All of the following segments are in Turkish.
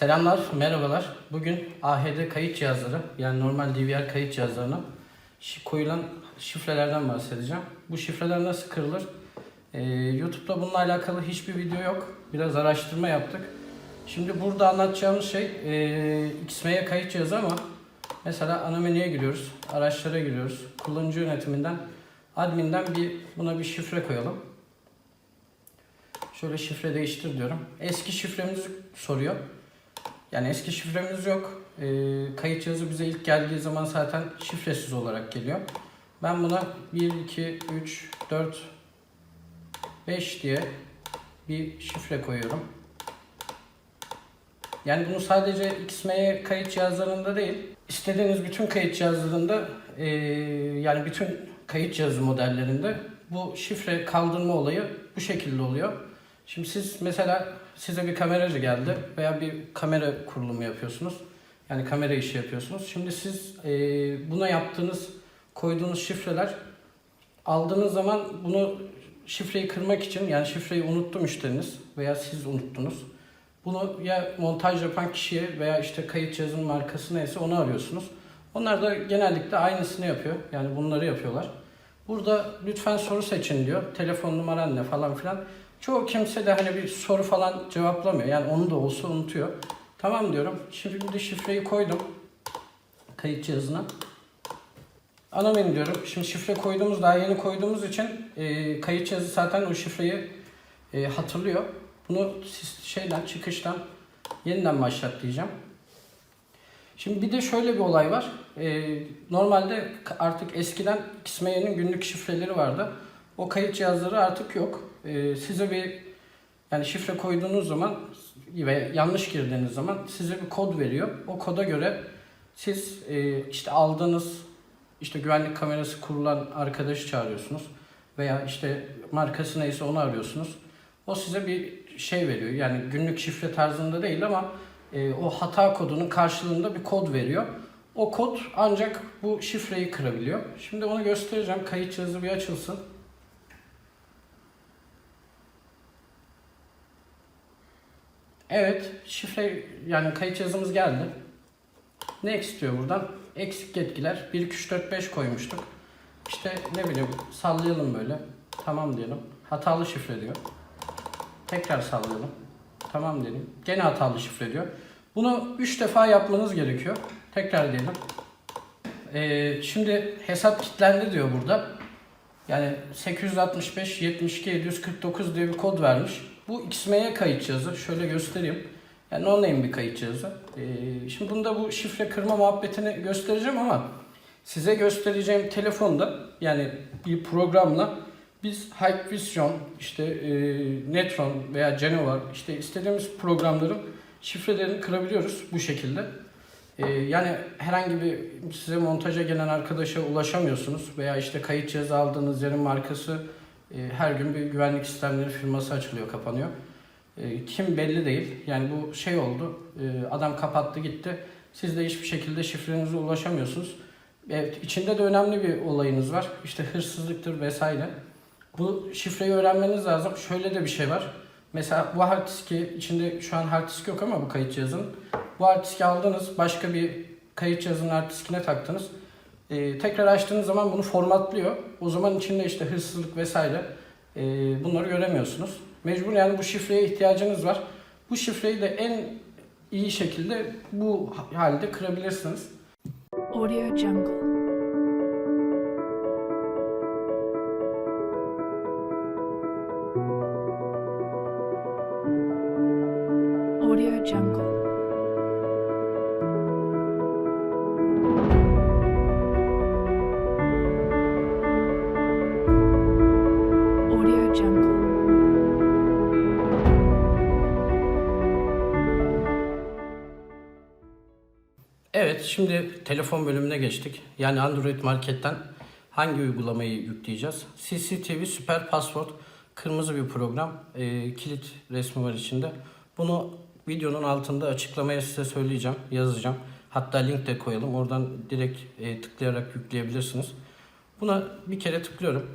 Selamlar, merhabalar. Bugün AHD kayıt cihazları, yani normal DVR kayıt cihazlarına koyulan şifrelerden bahsedeceğim. Bu şifreler nasıl kırılır? Ee, YouTube'da bununla alakalı hiçbir video yok. Biraz araştırma yaptık. Şimdi burada anlatacağımız şey e, XM'ye kayıt cihazı ama mesela ana menüye giriyoruz, araçlara giriyoruz. Kullanıcı yönetiminden, adminden bir buna bir şifre koyalım. Şöyle şifre değiştir diyorum. Eski şifremizi soruyor. Yani eski şifremiz yok. Ee, kayıt cihazı bize ilk geldiği zaman zaten şifresiz olarak geliyor. Ben buna 1, 2, 3, 4, 5 diye bir şifre koyuyorum. Yani bunu sadece XM'ye kayıt cihazlarında değil, istediğiniz bütün kayıt cihazlarında ee, yani bütün kayıt cihazı modellerinde bu şifre kaldırma olayı bu şekilde oluyor. Şimdi siz mesela size bir kameracı geldi veya bir kamera kurulumu yapıyorsunuz. Yani kamera işi yapıyorsunuz. Şimdi siz e, buna yaptığınız, koyduğunuz şifreler aldığınız zaman bunu şifreyi kırmak için yani şifreyi unuttu müşteriniz veya siz unuttunuz. Bunu ya montaj yapan kişiye veya işte kayıt cihazının markası neyse onu arıyorsunuz. Onlar da genellikle aynısını yapıyor. Yani bunları yapıyorlar. Burada lütfen soru seçin diyor. Telefon numaran ne falan filan. Çoğu kimse de hani bir soru falan cevaplamıyor. Yani onu da olsa unutuyor. Tamam diyorum. Şimdi şifreyi koydum. Kayıt cihazına. Ana menü diyorum. Şimdi şifre koyduğumuz daha yeni koyduğumuz için e, kayıt cihazı zaten o şifreyi e, hatırlıyor. Bunu şeyden çıkıştan yeniden başlat diyeceğim. Şimdi bir de şöyle bir olay var. Ee, normalde artık eskiden XME'nin günlük şifreleri vardı. O kayıt cihazları artık yok. Ee, size bir yani şifre koyduğunuz zaman ve yanlış girdiğiniz zaman size bir kod veriyor. O koda göre siz e, işte aldığınız işte güvenlik kamerası kurulan arkadaşı çağırıyorsunuz veya işte markası neyse onu arıyorsunuz. O size bir şey veriyor. Yani günlük şifre tarzında değil ama e, o hata kodunun karşılığında bir kod veriyor. O kod ancak bu şifreyi kırabiliyor. Şimdi onu göstereceğim. Kayıt cihazı bir açılsın. Evet, şifre yani kayıt cihazımız geldi. Ne istiyor buradan? Eksik yetkiler. 1, 2, 3, 4, 5 koymuştuk. İşte ne bileyim sallayalım böyle. Tamam diyelim. Hatalı şifre diyor. Tekrar sallayalım. Tamam diyelim. Gene hatalı şifre diyor. Bunu 3 defa yapmanız gerekiyor. Tekrar diyelim. Ee, şimdi hesap kilitlendi diyor burada. Yani 865 72 749 diye bir kod vermiş. Bu XM'ye kayıt cihazı. Şöyle göstereyim. Yani no-name bir kayıt cihazı. Ee, şimdi bunda bu şifre kırma muhabbetini göstereceğim ama size göstereceğim telefonda yani bir programla biz Hikvision, işte e, Netron veya Genova işte istediğimiz programların şifrelerini kırabiliyoruz bu şekilde. E, yani herhangi bir size montaja gelen arkadaşa ulaşamıyorsunuz veya işte kayıt cihazı aldığınız yerin markası her gün bir güvenlik sistemleri firması açılıyor, kapanıyor. E, kim belli değil. Yani bu şey oldu. e, adam kapattı gitti. Siz de hiçbir şekilde şifrenize ulaşamıyorsunuz. Evet, içinde de önemli bir olayınız var. İşte hırsızlıktır vesaire. Bu şifreyi öğrenmeniz lazım. Şöyle de bir şey var. Mesela bu hard diski, içinde şu an hard disk yok ama bu kayıt cihazının. Bu hard diski aldınız, başka bir kayıt cihazının hard diskine taktınız. Ee, tekrar açtığınız zaman bunu formatlıyor. O zaman içinde işte hırsızlık vesaire ee, bunları göremiyorsunuz. Mecbur yani bu şifreye ihtiyacınız var. Bu şifreyi de en iyi şekilde bu halde kırabilirsiniz. Audio Jungle. Audio Jungle. Evet, şimdi telefon bölümüne geçtik. Yani Android Market'ten hangi uygulamayı yükleyeceğiz? CCTV Süper Password kırmızı bir program. Ee, kilit resmi var içinde. Bunu videonun altında açıklamaya size söyleyeceğim, yazacağım. Hatta link de koyalım. Oradan direkt e, tıklayarak yükleyebilirsiniz. Buna bir kere tıklıyorum.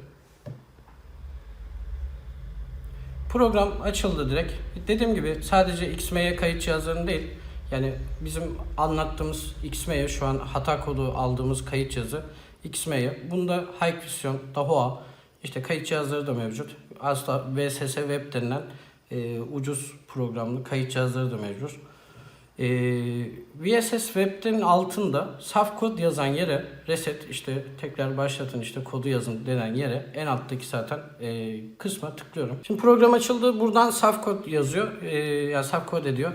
Program açıldı direkt. Dediğim gibi sadece XM'ye kayıt cihazlarını değil, Yani bizim anlattığımız XM'ye şu an hata kodu aldığımız kayıt cihazı XM'ye. Bunda Hikvision, Dahua işte kayıt cihazları da mevcut. Asla VSS Web denilen e, ucuz programlı kayıt cihazları da mevcut. E, VSS Web'in altında saf kod yazan yere reset işte tekrar başlatın işte kodu yazın denen yere en alttaki zaten e, kısma tıklıyorum. Şimdi program açıldı buradan saf kod yazıyor e, yani saf kod ediyor.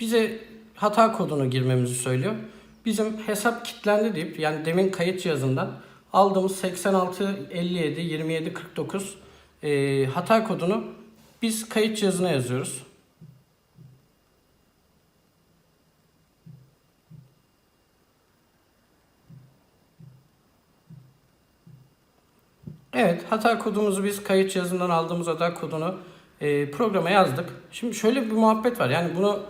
Bize hata kodunu girmemizi söylüyor. Bizim hesap kilitlendi deyip yani demin kayıt cihazından aldığımız 86 57 27 49 e, hata kodunu biz kayıt cihazına yazıyoruz. Evet, hata kodumuzu biz kayıt cihazından aldığımız hata kodunu e, programa yazdık. Şimdi şöyle bir muhabbet var. Yani bunu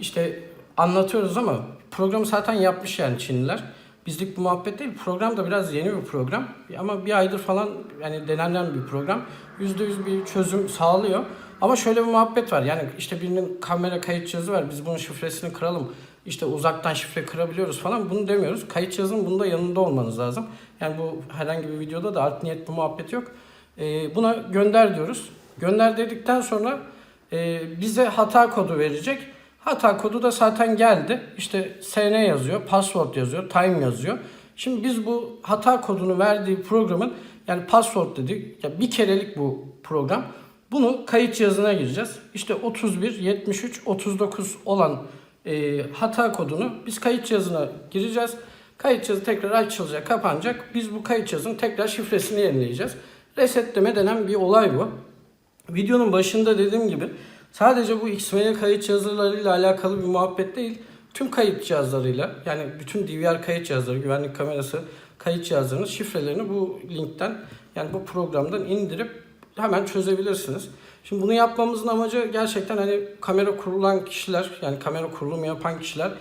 işte anlatıyoruz ama programı zaten yapmış yani Çinliler. Bizlik bir muhabbet değil. Program da biraz yeni bir program. Ama bir aydır falan yani denenen bir program. %100 bir çözüm sağlıyor. Ama şöyle bir muhabbet var. Yani işte birinin kamera kayıt cihazı var. Biz bunun şifresini kıralım. İşte uzaktan şifre kırabiliyoruz falan. Bunu demiyoruz. Kayıt cihazının bunda yanında olmanız lazım. Yani bu herhangi bir videoda da art niyet bir muhabbet yok. Ee, buna gönder diyoruz. Gönder dedikten sonra e, bize hata kodu verecek. Hata kodu da zaten geldi. İşte SN yazıyor, password yazıyor, time yazıyor. Şimdi biz bu hata kodunu verdiği programın yani password dedik. Ya bir kerelik bu program. Bunu kayıt cihazına gireceğiz. İşte 31, 73, 39 olan e, hata kodunu biz kayıt cihazına gireceğiz. Kayıt cihazı tekrar açılacak, kapanacak. Biz bu kayıt cihazının tekrar şifresini yenileyeceğiz. Resetleme denen bir olay bu. Videonun başında dediğim gibi sadece bu XML kayıt cihazlarıyla alakalı bir muhabbet değil. Tüm kayıt cihazlarıyla yani bütün DVR kayıt cihazları, güvenlik kamerası kayıt cihazlarının şifrelerini bu linkten yani bu programdan indirip hemen çözebilirsiniz. Şimdi bunu yapmamızın amacı gerçekten hani kamera kurulan kişiler yani kamera kurulumu yapan kişiler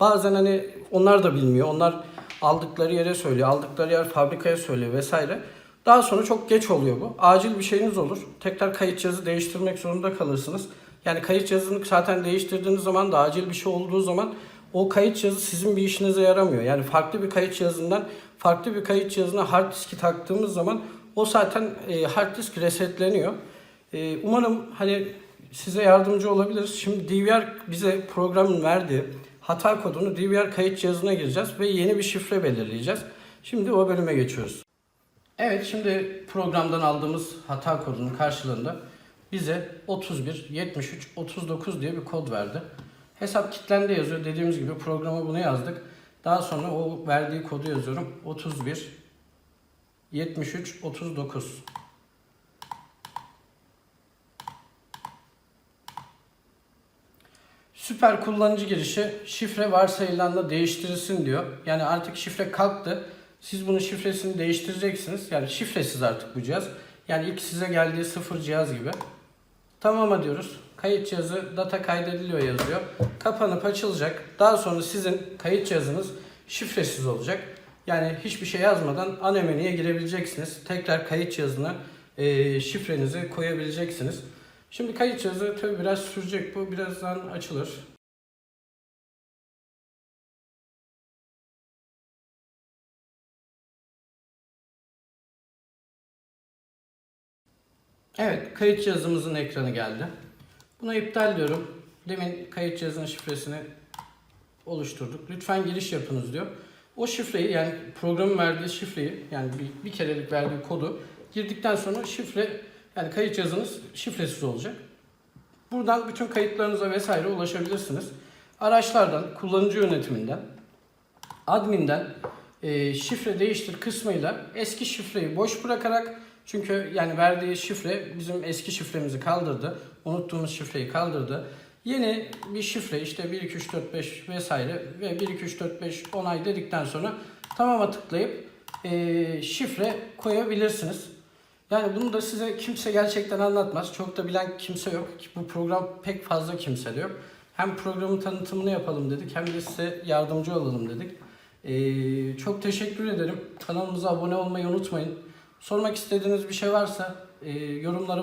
bazen hani onlar da bilmiyor. Onlar aldıkları yere söylüyor, aldıkları yer fabrikaya söylüyor vesaire. Daha sonra çok geç oluyor bu. Acil bir şeyiniz olur. Tekrar kayıt cihazı değiştirmek zorunda kalırsınız. Yani kayıt cihazını zaten değiştirdiğiniz zaman da acil bir şey olduğu zaman o kayıt cihazı sizin bir işinize yaramıyor. Yani farklı bir kayıt cihazından farklı bir kayıt cihazına hard diski taktığımız zaman o zaten e, hard disk resetleniyor. E, umarım hani size yardımcı olabiliriz. Şimdi DVR bize programın verdiği hata kodunu DVR kayıt cihazına gireceğiz ve yeni bir şifre belirleyeceğiz. Şimdi o bölüme geçiyoruz. Evet şimdi programdan aldığımız hata kodunun karşılığında bize 31 73 39 diye bir kod verdi. Hesap kilitlendi yazıyor. Dediğimiz gibi programa bunu yazdık. Daha sonra o verdiği kodu yazıyorum. 31 73 39. Süper kullanıcı girişi şifre varsayılanla değiştirilsin diyor. Yani artık şifre kalktı. Siz bunun şifresini değiştireceksiniz. Yani şifresiz artık bu cihaz. Yani ilk size geldiği sıfır cihaz gibi. Tamam diyoruz. Kayıt cihazı data kaydediliyor yazıyor. Kapanıp açılacak. Daha sonra sizin kayıt cihazınız şifresiz olacak. Yani hiçbir şey yazmadan ana menüye girebileceksiniz. Tekrar kayıt cihazına e, şifrenizi koyabileceksiniz. Şimdi kayıt cihazı tabi biraz sürecek bu. Birazdan açılır. Evet, kayıt cihazımızın ekranı geldi. Buna iptal diyorum. Demin kayıt cihazının şifresini oluşturduk. Lütfen giriş yapınız diyor. O şifreyi yani programın verdiği şifreyi yani bir, bir kerelik verdiği kodu girdikten sonra şifre yani kayıt cihazınız şifresiz olacak. Buradan bütün kayıtlarınıza vesaire ulaşabilirsiniz. Araçlardan, kullanıcı yönetiminden, adminden e, şifre değiştir kısmıyla eski şifreyi boş bırakarak çünkü yani verdiği şifre bizim eski şifremizi kaldırdı. Unuttuğumuz şifreyi kaldırdı. Yeni bir şifre işte 1 2 3 4 5 vesaire ve 1 2 3 4 5 onay dedikten sonra tamama tıklayıp e, şifre koyabilirsiniz. Yani bunu da size kimse gerçekten anlatmaz. Çok da bilen kimse yok. Bu program pek fazla kimse de yok. Hem programın tanıtımını yapalım dedik hem de size yardımcı olalım dedik. Ee, çok teşekkür ederim. Kanalımıza abone olmayı unutmayın. Sormak istediğiniz bir şey varsa e, yorumlara